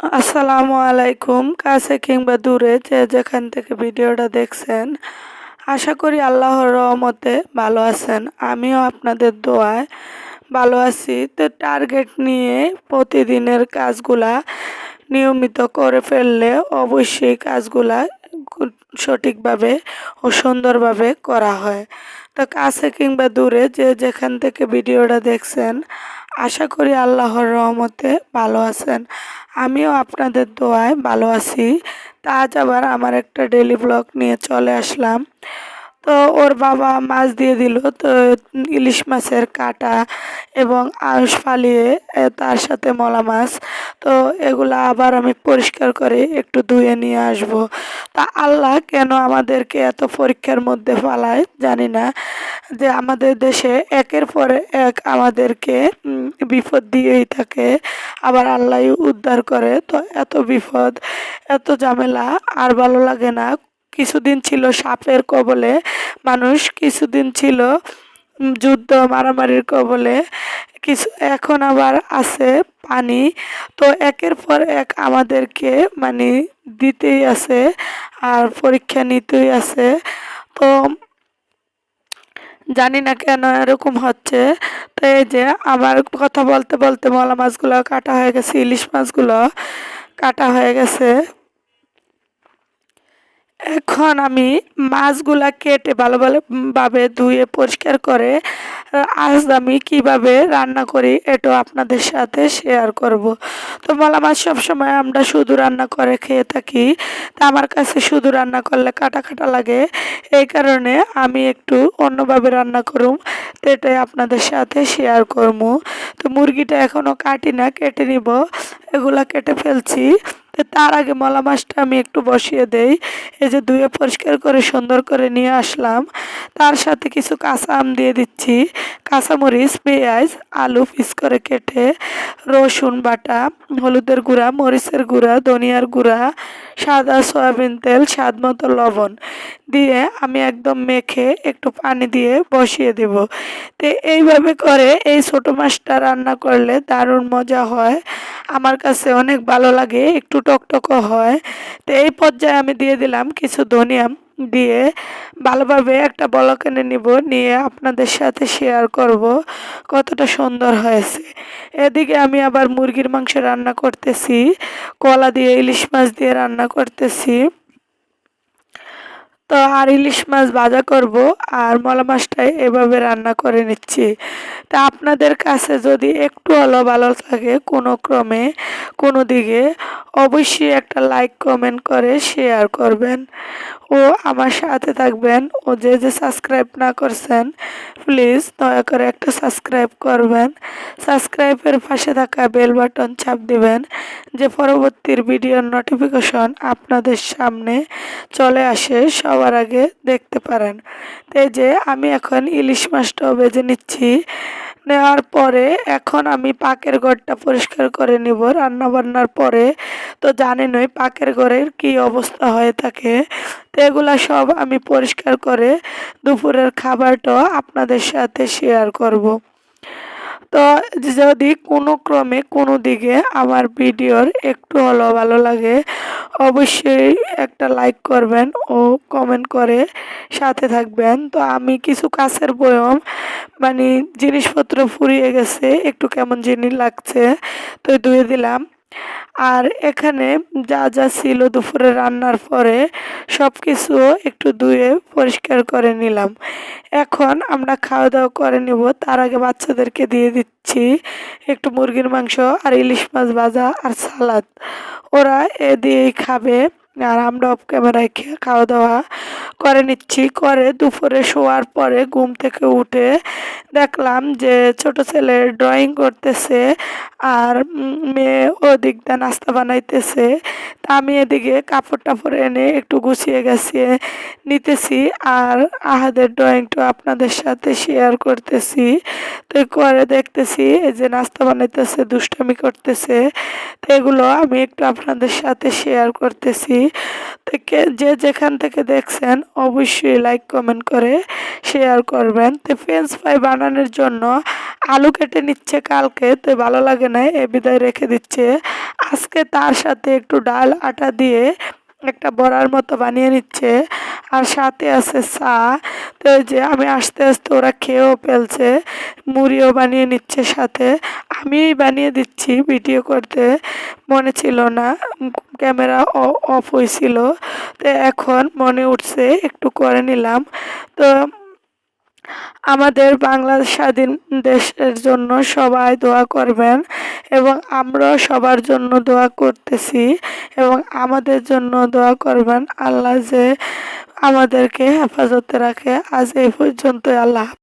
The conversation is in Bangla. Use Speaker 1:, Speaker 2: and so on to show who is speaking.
Speaker 1: আসসালামু আলাইকুম। কাছে কিংবা দূরে যে যেখান থেকে ভিডিওটা দেখছেন, আশা করি আল্লাহর রহমতে ভালো আছেন। আমিও আপনাদের দোয়ায় ভালো আছি। তো টার্গেট নিয়ে প্রতিদিনের কাজগুলা নিয়মিত করে ফেললে অবশ্যই কাজগুলা সঠিকভাবে ও সুন্দরভাবে করা হয়। তো কাছে কিংবা দূরে যে যেখান থেকে ভিডিওটা দেখছেন, আশা করি আল্লাহর রহমতে ভালো আছেন। আমিও আপনাদের দোয়ায় ভালো আছি। তা আজ আবার আমার একটা ডেলি ব্লগ নিয়ে চলে আসলাম। তো ওর বাবা মাছ দিয়ে দিল, তো ইলিশ মাছের কাটা এবং আঁশ ফালিয়ে তার সাথে মলা মাছ। তো এগুলো আবার আমি পরিষ্কার করে একটু ধুয়ে নিয়ে আসব। তা আল্লাহ কেন আমাদেরকে এত পরীক্ষার মধ্যে ফালায় জানি না। যে আমাদের দেশে একের পরে এক আমাদেরকে বিপদ দিয়েই থাকে। আবার আল্লাহ উদ্ধার করে। তো এত বিপদ, এত ঝামেলা, আর ভালো লাগে না। কিছুদিন ছিল সাপের কবলে। মানুষ কিছুদিন ছিল যুদ্ধ, মারামারির কবলে। কিছু, এখন আবার আছে পানি। তো একের পর এক আমাদেরকে মানে দিতেই আছে, আর পরীক্ষা নিতেই আছে। তো জানি না কেন এরকম হচ্ছে। তো এই যে আমার কথা বলতে বলতে মলা মাছগুলো কাটা হয়ে গেছে, ইলিশ মাছগুলো কাটা হয়ে গেছে। এখন আমি মাছগুলা কেটে ভালো ভালোভাবে ধুয়ে পরিষ্কার করে, আজ আমি কীভাবে রান্না করি এটাও আপনাদের সাথে শেয়ার করব। তো মলা মাছ সবসময় আমরা শুধু রান্না করে খেয়ে থাকি, তা আমার কাছে শুধু রান্না করলে কাটা কাটা লাগে। এই কারণে আমি একটু অন্যভাবে রান্না করুম তো এটাই আপনাদের সাথে শেয়ার করব। তো মুরগিটা এখনও কাটি না, কেটে নিব, এগুলা কেটে ফেলছি। তো তার আগে মলা মাছটা আমি একটু বসিয়ে দেই। এই যে ধুয়ে পরিষ্কার করে সুন্দর করে নিয়ে আসলাম। তার সাথে কিছু কাঁচা আম দিয়ে দিচ্ছি। কাঁচামরিচ, পেঁয়াজ, আলু পিস করে কেটে রসুন বাটা, হলুদের গুঁড়া, মরিচের গুঁড়া, ধনিয়ার গুঁড়া, সাদা সয়াবিন তেল, স্বাদ মতো লবণ দিয়ে আমি একদম মেখে একটু পানি দিয়ে বসিয়ে দেব। তো এইভাবে করে এই ছোটো মাছটা রান্না করলে দারুণ মজা হয়। আমার কাছে অনেক ভালো লাগে, একটু টকটকও হয়। তো এই পর্যায়ে আমি দিয়ে দিলাম কিছু ধনিয়া দিয়ে ভালোভাবে একটা বল এনে নিব, নিয়ে আপনাদের সাথে শেয়ার করব কতটা সুন্দর হয়েছে। এদিকে আমি আবার মুরগির মাংস রান্না করতেছি, কলা দিয়ে, ইলিশ মাছ দিয়ে রান্না করতেছি। তো আর ইলিশ মাছ ভাজা করব আর মলা মাছটাই এভাবে রান্না করে নিচ্ছি। তা আপনাদের কাছে যদি একটু হলো ভালো থাকে কোনো ক্রমে কোনো দিকে অবশ্যই একটা লাইক কমেন্ট করে শেয়ার করবেন। ও আমার সাথে থাকবেন। ও যে যে সাবস্ক্রাইব না করছেন প্লিজ দয়া করে একটা সাবস্ক্রাইব করবেন। সাবস্ক্রাইবের পাশে থাকা বেল বাটন চাপ দিবেন, যে পরবর্তীর ভিডিওর নোটিফিকেশন আপনাদের সামনে চলে আসে, সবার আগে দেখতে পারেন। এই যে আমি এখন ইলিশ মাছটাও বেজে নিচ্ছি। নেওয়ার পরে এখন আমি পাকের ঘরটা পরিষ্কার করে নিব রান্নাবান্নার পরে তো জানেনই পাকের ঘরের কি অবস্থা হয়ে থাকে তো এগুলা সব আমি পরিষ্কার করে দুপুরের খাবারটা আপনাদের সাথে শেয়ার করব। তো যদি কোনো ক্রমে কোনো দিকে আমার ভিডিওর একটু হলেও ভালো লাগে, অবশ্যই একটা লাইক করবেন ও কমেন্ট করে সাথে থাকবেন। তো আমি কিছু কাছের বয়ম মানে জিনিসপত্র ফুরিয়ে গেছে, একটু কেমন জিনিস লাগছে, তো ধুয়ে দিলাম। আর এখানে যা যা ছিল দুপুরে রান্নার পরে সব কিছু একটু ধুয়ে পরিষ্কার করে নিলাম। এখন আমরা খাওয়া দাওয়া করে নিব। তার আগে বাচ্চাদেরকে দিয়ে দিচ্ছি একটু মুরগির মাংস আর ইলিশ মাছ ভাজা আর সালাদ। ওরা এ দিয়েই খাবে। আর আমরা অফ ক্যামেরায় খাওয়া দাওয়া করে নিচ্ছি। করে দুপুরে শোয়ার পরে ঘুম থেকে উঠে দেখলাম যে ছোট ছেলে ড্রয়িং করতেছে আর মেয়ে ওদিক দিয়ে নাস্তা বানাইতেছে। তা আমি এদিকে কাপড় টাপড় এনে একটু গুছিয়ে গেছিয়ে নিতেছি আর আহাদের ড্রয়িংটা আপনাদের সাথে শেয়ার করতেছি। তো করে দেখতেছি এই যে নাস্তা বানাইতেছে, দুষ্টামি করতেছে। তো এগুলো আমি একটু আপনাদের সাথে শেয়ার করতেছি। থেকে যে যেখান থেকে দেখছেন, অবশ্যই লাইক কমেন্ট করে শেয়ার করবেন। তো ফ্রেঞ্চ ফ্রাই বানানোর জন্য আলু কেটে নিচ্ছে কালকে, তো ভালো লাগে না, এ বিদায় রেখে দিচ্ছে। আজকে তার সাথে একটু ডাল, আটা দিয়ে একটা বড়ার মতো বানিয়ে নিচ্ছে। আর সাথে আছে চা। তো যে আমি আস্তে আস্তে ওরা খেয়েও ফেলছে, মুড়িও বানিয়ে নিচ্ছে সাথে। আমি বানিয়ে দিচ্ছি ভিডিও করতে, মনে ছিল না, ক্যামেরা অফ হয়েছিল তো এখন মনে উঠছে একটু করে নিলাম। তো আমাদের বাংলা স্বাধীন দেশের জন্য সবাই দোয়া করবেন এবং আমরাও সবার জন্য দোয়া করতেছি এবং আমাদের জন্য দোয়া করবেন। আল্লাহ যে আমাদেরকে হেফাজতে রাখে, আজ এই পর্যন্ত আল্লাহ